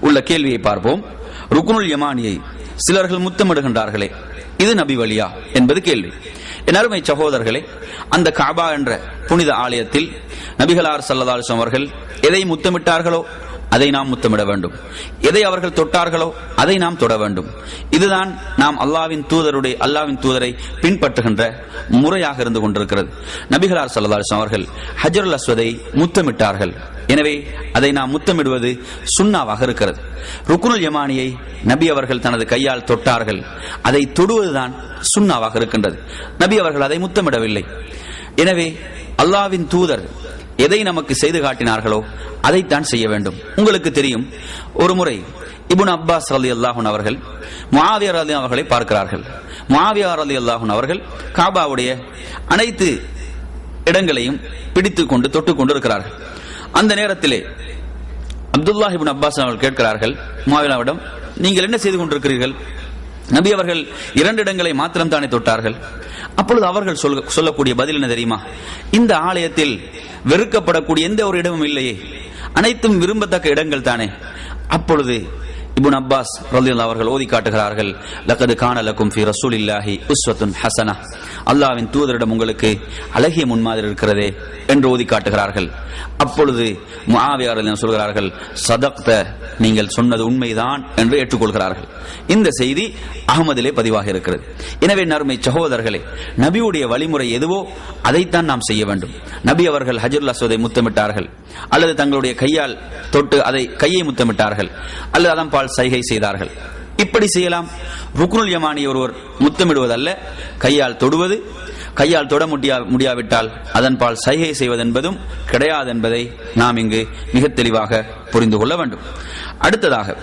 உள்ள கேள்வியை பார்ப்போம். ருக்குனுல் யமானியை சிலர்கள் முத்தமிடுகின்றார்களே. இது நபி வழியா என்பது கேள்வி. என் அருமை சகோதரர்களே அந்த காபா என்ற புனித ஆலயத்தில் நபிகளார் சல்லதாலிசம் அவர்கள் எதை முத்தமிட்டார்களோ அதை நாம் முத்தமிட வேண்டும். எதை அவர்கள் தொட்டார்களோ அதை நாம் தொட வேண்டும். இதுதான் நாம் அல்லாவின் தூதருடைய அல்லாவின் தூதரை பின்பற்றுகின்ற முறையாக இருந்து கொண்டிருக்கிறது. நபிகளார் சல்லதாலிசம் அவர்கள் ஹஜருல் அஸ்வதை முத்தமிட்டார்கள். எனவே அதை நாம் முத்தமிடுவது சுண்ணாவாக இருக்கிறது. ருக்குனுல் யமானியை நபி அவர்கள் தனது கையால் தொட்டார்கள். அதை தொடுவதுதான் சுண்ணாவாக இருக்கின்றது. நபி அவர்கள் அதை முத்தமிடவில்லை. எனவே அல்லாவின் தூதர் எதை நமக்கு செய்து காட்டினார்களோ அதைத்தான் செய்ய வேண்டும். உங்களுக்கு தெரியும் ஒரு முறை இபுன் அப்பாஸ் அலி அல்லாஹன் அவர்கள் முஆவியர் அலி அவர்களை பார்க்கிறார்கள். மாவியார் அலி அல்லாஹன் அவர்கள் காபாவுடைய அனைத்து இடங்களையும் பிடித்துக் கொண்டு தொட்டுக் கொண்டு இருக்கிறார்கள். அந்த நேரத்திலே அப்துல்லா இபின் அப்பாஸ் அவர்கள் கேட்கிறார்கள் முஆவியாவிடம் நீங்கள் என்ன செய்து கொண்டிருக்கிறீர்கள்? நபி அவர்கள் இரண்டு இடங்களை மாத்திரம் தானே தொட்டார்கள். அப்பொழுது அவர்கள் சொல்ல- சொல்லக்கூடிய பதில் என்ன தெரியுமா? இந்த ஆலயத்தில் வெறுக்கப்படக்கூடிய எந்த ஒரு இடமும் இல்லையே. அனைத்தும் விரும்பத்தக்க இடங்கள் தானே. அப்பொழுது இபுன் அப்பாஸ் அவர்கள் ஓதி காட்டுகிறார்கள் லக்கது கான லக்கும் ஃபி ரசூலில்லாஹி உஸ்வத்துன் ஹசனா. அல்லாஹ்வின் தூதரிடம் உங்களுக்கு அழகிய முன்மாதிரி இருக்கிறதே. என்று ஓதி காட்டுகிறார்கள். அப்பொழுது முஆவியார் சொல்கிறார்கள் சதக்த நீங்கள் சொன்னது உண்மைதான் என்று ஏற்றுக்கொள்கிறார்கள். இந்த செய்தி அகமதிலே பதிவாக இருக்கிறது. எனவே நறுமை சகோதரர்களே நபியுடைய வழிமுறை எதுவோ அதைத்தான் நாம் செய்ய வேண்டும். நபி அவர்கள் ஹஜருல் அஸ்வதை முத்தமிட்டார்கள். அல்லது தங்களுடைய கையால் தொட்டு அதை கையை முத்தமிட்டார்கள். அல்லது அதன் பால் சைகை செய்தார்கள். இப்படி செய்யலாம். ருக்னுல் யமானி ஒருவர் முத்தமிடுவதல்ல கையால் தொடுவது கையால் தொட முடியா முடியாவிட்டால் அதன்பால் சைகை செய்வதென்பதும் கிடையாது என்பதை நாம் இங்கு மிக தெளிவாக புரிந்து கொள்ள வேண்டும். அடுத்ததாக